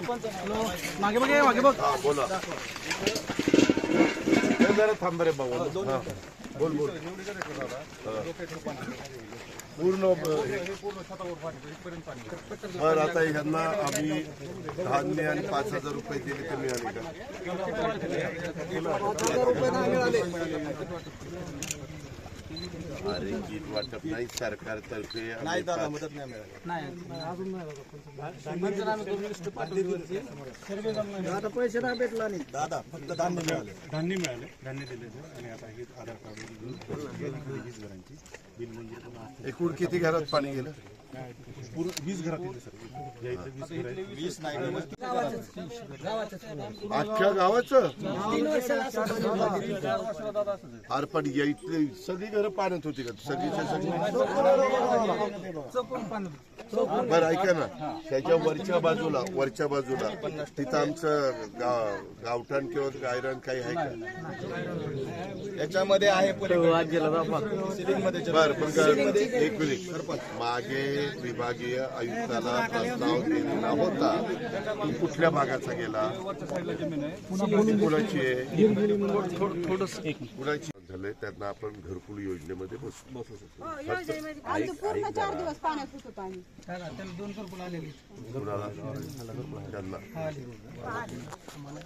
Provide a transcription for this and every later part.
मागे बघ मागे बघ. बोला. जरा थांब रे हा. बोल बोल. पूर्ण बर आता ह्यांना आम्ही धान्य आणि पाच हजार रुपये दिले तर मिळाले. का अरे किट वाटप नाही. सरकारतर्फे नाही दादा मदत नाही अजून नाही दादा. वरती. सर्वे जमणार नाही. आता पैसे नाही भेटला नाही धान्य मिळाले. धान्य दिले आणि आता हे आधार कार्ड घेऊन वीस घरांची. बिल मंजूर करून आज एकूण किती घरात पाणी गेलं? वीस घरात येते सर. या इथं वीस घर आहेत अख्ख्या गावाचं. अरे पण या इथले सगळी घरं पाण्यात होती का? सगळीच्या सगळी. बरं ऐका ना. त्याच्या वरच्या बाजूला वरच्या बाजूला. तिथं आमचं गा- गावठाण किंवा गायरान काही आहे का? याच्यामध्ये आहे सिलिंगमध्ये बरं पण एक मिनिट. मागे विभागीय आयुक्ताला प्रस्ताव दिलेला होता तो कुठल्या भागाचा गेला? कुणाची आहे. कुणाची झालंय त्यांना आपण घरकुल योजनेमध्ये बसू. हो, आमचं पूर्ण चार दिवस पाण्यात होत होतो आम्ही काय ना, त्याला दोन रुपये आलेली कुणाला? त्यांना.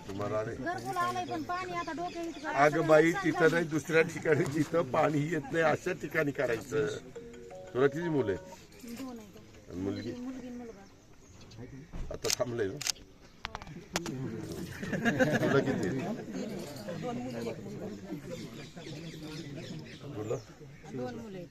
तुम्हाला आले. घरकुल आलंय पण पाणी आता डोक्यात अगं बाई तिथं नाही दुसऱ्या ठिकाणी जिथं पाणी येत नाही अशा ठिकाणी करायचं. तुला किती मुलं आहेत? दोन आहे आणि मुलगी? मुलगी आणि मुलगा. आता थांबले ना? तुला किती आहेत? दोन मुली एक मुलगा तुला दोन मुलं आहेत.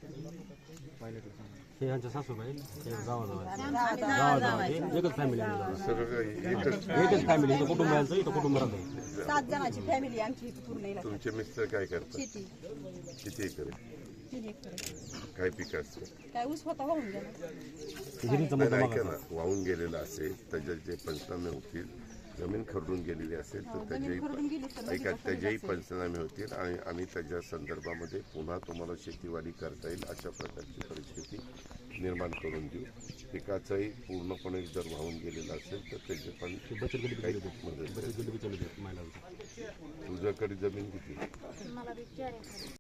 हे यांच्या सासूबाई हे गावाजवळ जावा, जावा. एकच फॅमिली आहे सगळं काही एकच एकच फॅमिली इथं कुटुंब यांचं इथं कुटुंब राहतं. सात जणांची फॅमिली आमची इथं पूर्ण इलाका. तुमचे मिस्टर काय करतात? शेती. किती एकर आहे? तीन एकर आहे. काय पीक असतं काय ऊस होता वाहून गेला. नाही, मोठं ऐका ना वाहून गेलेलं असेल त्याच्यात जे पंचनामे होतील जमीन खरडून गेलेली असेल तर जमीन खरडून गेली तर त्याच्याही ऐका नदीला पंचनामे होतील आणि आम्ही त्याच्या संदर्भामध्ये पुन्हा तुम्हाला शेतीवाडी करता येईल अशा प्रकारची परिस्थिती निर्माण करून देऊ. पिकाचंही पूर्णपणे जर वाहून गेलेलं असेल तर त्याचे पण काही मदत तुझ्याकडे जमीन किती? मला बी चार एकर आहे.